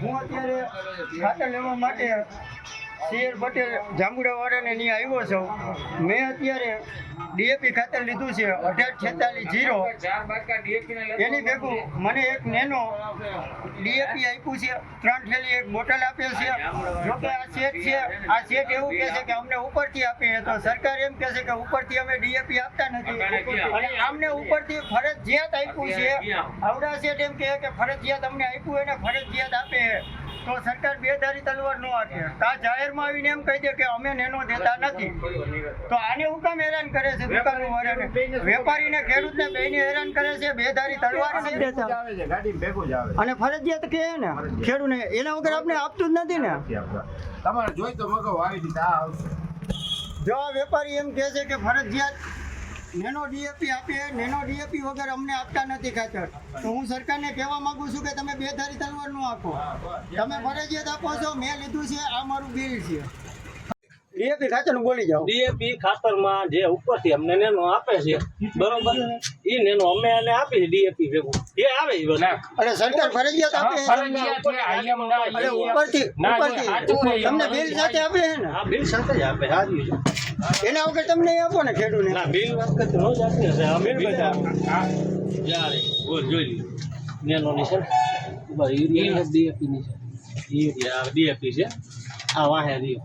હું અત્યારે ખાતર લેવા માટે શેર પટેલ જાંબુડા વાળાને ત્યાં આવ્યો છું. મેં અત્યારે ડીએપી ખાતર લીધું છે, અઢાર છેતાલીસ જીરો. એની ભેગું મને એક નેનો ડીએપી આપ્યું છે, ત્રણ થેલી એક બોટલ આપ્યો છે. જો કે આ સેટ છે, આ સેટ એવું કહે છે કે અમને ઉપરથી આપીએ તો સરકાર એમ કહે છે કે ઉપરથી અમે ડીએપી આપતા નથી. અને અમને ઉપરથી ફરજિયાત આપ્યું છે. આવડા સેટ એમ કહે કે ફરજિયાત અમને આપ્યું, એને ફરજિયાત આપે તો સરકાર બેધારી તલવાર ન આપે. તો આ જાહેરમાં આવીને એમ કહી દે કે અમે નેનો દેતા નથી. તો આને હું કામ હેરાન કરે છે દુકાનવાળાને વેપારીને ખેડૂતને બેને હેરાન કરે છે બેધારી તલવાર આવે છે. ગાડી ભેગું જ અને ફરજિયાત કહે ને ખેડૂને? એના વગર આપણે આપતું જ નથી ને? તમારે જોઈ તો મગો આવી દીધા આવશે. જો આ વેપારી એમ કહે છે કે ફરજિયાત નેનો ડીએપી આપીએ નેનો ડીએપી વગર અમને આપતા નથી ખાતર. તો હું સરકારને કહેવા માંગુ છું કે તમે બેધારી તલવાર ન આપો. તમે ફરજિયાત આપો છો, મેં લીધું છે, આ મારું બિલ છે. ડીએપી ખાતર બોલી જાઓ ડીએપી ખાતરમાં જે ઉપરથી અમને નેનો આપે છે બરોબર? એ નેનો અમે એને આપી ડીએપી ભેગું. એ આવે એ વસ્તુ. અરે સરકાર ફરજિયાત આપે છે. ઉપરથી ઉપરથી તમને બિલ સાથે આપે છે ને? આ બિલ સાથે જ આપે સારી છે એના વગર તમને આપો ને ખેડૂતને. ના બિલ વખત નો જ આપી હશે બિલ બધા જ્યારે બોલ જોઈ લ્યો. નેનોની છે ને? બસ યુરિયા ડીએપી. ની છે. યુરિયા ડીએપી છે. આ વાહે રહ્યો.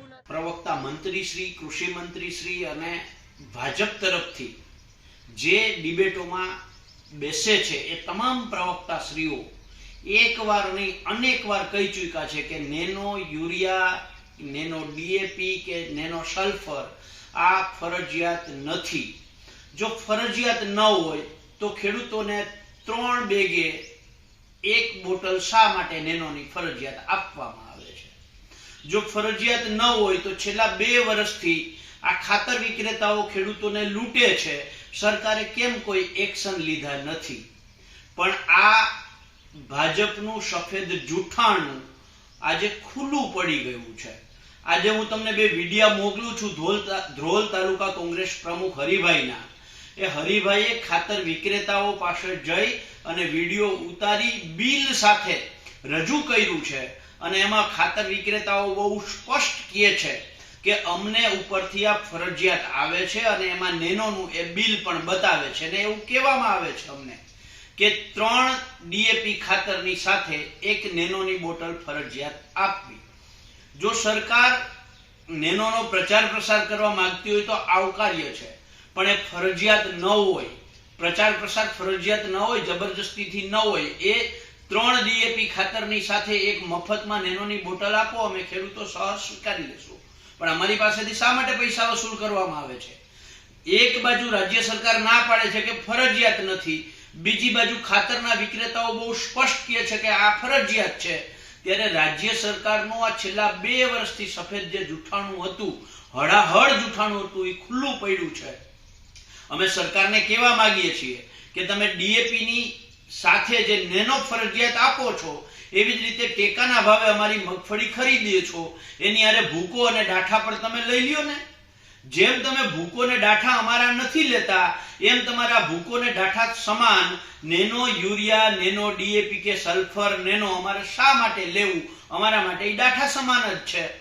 પ્રવક્તા મંત્રી શ્રી, કૃષિ મંત્રી શ્રી અને ભાજપ તરફથી જે ડિબેટોમાં બેસે છે એ તમામ પ્રવક્તા શ્રીઓ એક વાર નહીં અનેક વાર કહી ચૂક્યા છે કે નેનો યુરિયા, નેનો ડીએપી કે નેનો સલ્ફર આ ફરજિયાત નથી. જો ફરજિયાત ન હોય તો ખેડૂતોને ત્રણ બેગે એક બોટલ શા માટે નેનોની ફરજિયાત આપવામાં આવે જો ફરજિયાત ન હોય તો છેલ્લા બે વર્ષથી આ ખાતર વિક્રેતાઓ ખેડૂતોને લૂંટે છે. સરકારે કેમ કોઈ એક્શન લીધા નથી? પણ આ ભાજપનું સફેદ જૂઠાણું આજે ખુલ્લું પડી ગયું છે. આજે હું તમને બે વિડિયા મોકલું છું ધ્રોલ ધ્રોલ તાલુકા કોંગ્રેસ પ્રમુખ હરિભાઈના. એ હરિભાઈએ ખાતર વિક્રેતાઓ પાસે જઈ અને વીડિયો ઉતારી બિલ સાથે રજૂ કર્યું છે. અને એમાં ખાતર વિક્રેતાઓ બહુ સ્પષ્ટ કહે છે કે અમને ઉપરથી આ ફરજિયાત આવે છે અને એમાં નેનોનું એ બિલ પણ બતાવે છે ને એવું કહેવામાં આવે છે અમને કે ત્રણ ડીએપી ખાતરની સાથે એક નેનોની બોટલ ફરજિયાત આપવી. જો સરકાર નેનોનો પ્રચાર પ્રસાર કરવા માંગતી હોય તો આવકાર્ય છે, પણ એ ફરજિયાત ન હોય, પ્રચાર પ્રસાર ફરજિયાત ન હોય, જબરજસ્તીથી ન હોય, એ ત્રણ ડીએપી ખાતરની સાથે એક મફતમાં નેનોની બોટલ આપો, અમે ખેડૂતો સહજ સ્વીકારી લેશું. પણ અમારી પાસેથી શા માટે પૈસા વસૂલ કરવામાં આવે છે? એક બાજુ રાજ્ય સરકાર ના પાડે છે કે ફરજિયાત નથી, બીજી બાજુ ખાતરના વિક્રેતાઓ બહુ સ્પષ્ટ કહે છે કે આ ફરજિયાત છે. ત્યારે રાજ્ય સરકારનું આ છેલ્લા બે વર્ષથી સફેદ જે જૂઠાણું હતું, હળાહળ જૂઠાણું હતું, એ ખુલ્લું પડ્યું છે. અમે સરકારને કહેવા માંગીએ છીએ કે તમે ડીએપી ની સાથે જે નેનો ફરજિયાત આપો છો, એવી જ રીતે ટેકાના ભાવે અમારી મગફળી ખરીદીએ છો, એની આરે ભૂકો અને ડાઠા પણ તમે લઈ લ્યો ને. જેમ તમે ભૂકો ને ડાઠા અમારા નથી લેતા, એમ તમારા ભૂકો ને ડાઠા સમાન નેનો યુરિયા, નેનો ડીએપી કે સલ્ફર, નેનો અમારે શા માટે લેવું? અમારા માટે એ ડાઠા સમાન જ છે.